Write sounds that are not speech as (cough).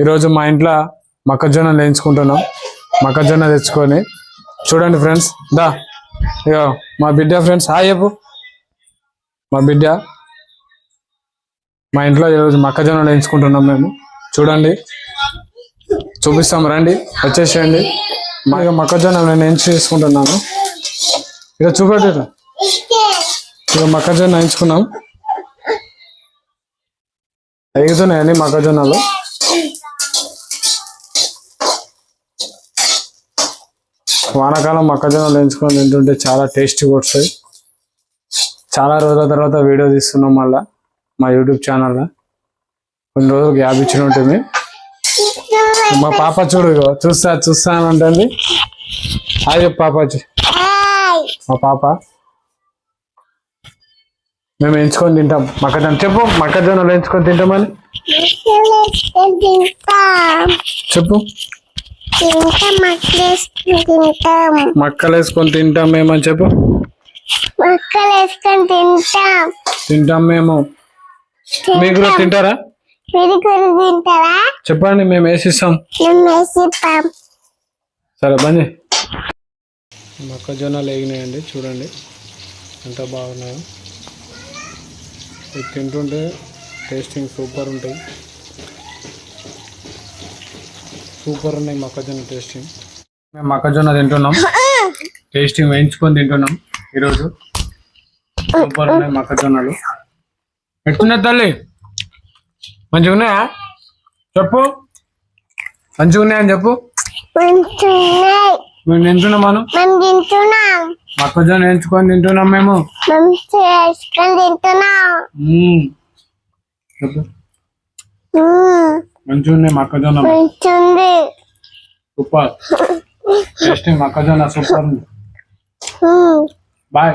ఈరోజు మా ఇంట్లో మొక్కజొన్న వేయించుకుంటున్నాం మొక్కజొన్న తెచ్చుకొని చూడండి ఫ్రెండ్స్. దా ఇగో మా బిడ్డ ఫ్రెండ్స్. హాయ్ చెప్పు. మా బిడ్డ. మా ఇంట్లో ఈరోజు మొక్కజొన్న వేయించుకుంటున్నాం మేము. చూడండి. చూపిస్తాం రండి. వచ్చేసేయండి. మా ఇక మొక్కజొన్న నేను వేయించి చేసుకుంటున్నాను ఇక చూపెట్టు ఇక. ఇక మొక్కజొన్న వేయించుకున్నాం ఎగుతున్నాయండి మొక్కజొన్నలు. వానాకాలం మొక్కజొన్నలు వేయించుకొని తింటుంటే చాలా టేస్టీగా వస్తాయి చాలా రోజుల తర్వాత వీడియో తీస్తున్నాం మళ్ళా మా యూట్యూబ్ ఛానల్లో. కొన్ని రోజులు గ్యాప్ ఇచ్చిన ఉంటుంది. మా పాప చూడు చూస్తా చూస్తా అని ఉంటుంది హాయ్ చెప్పు పాప మా పాప. మేము ఎంచుకొని తింటాం. మొక్కజొన్న చెప్పు మొక్కజొన్నలు ఎంచుకొని తింటామని. తింటాం చెప్పు. మక్కలేసుకొని తింటాం మక్కలు వేసుకొని తింటాం మేమని చెప్పు. మక్కలు వేసుకొని తింటాం తింటాం మేము. మీరు కూడా తింటారా? మీరు కూడా తింటారా చెప్పండి మేము వేసిస్తాం. సరే బండి మొక్కజొన్నలు వేగినాయండి చూడండి. ఎంత బాగున్నాయో. ఇది తింటుంటే టేస్టింగ్ సూపర్ ఉంటాయి. సూపర్ ఉన్నాయి మొక్కజొన్న టేస్టింగ్. మేము మొక్కజొన్న తింటున్నాం. టేస్టింగ్ వేయించుకొని తింటున్నాం ఈరోజు. సూపర్ ఉన్నాయి మొక్కజొన్నలు. ఎట్టున్నాయి తల్లి? మంచిగా ఉన్నాయా చెప్పు. మంచిగా ఉన్నాయని చెప్పు. మేము తింటున్నాం మనం. మేము తింటున్నాం. మొక్కజొన్న వేయించుకొని తింటున్నాం మేము. తింటున్నాం. మ్మ్. చెప్పు. మంచిగా ఉన్నాయి మొక్కజొన్న. మంచుంది సూపర్. (laughs) టేస్టింగ్ మొక్కజొన్న సూపర్ ఉంది. బాయ్.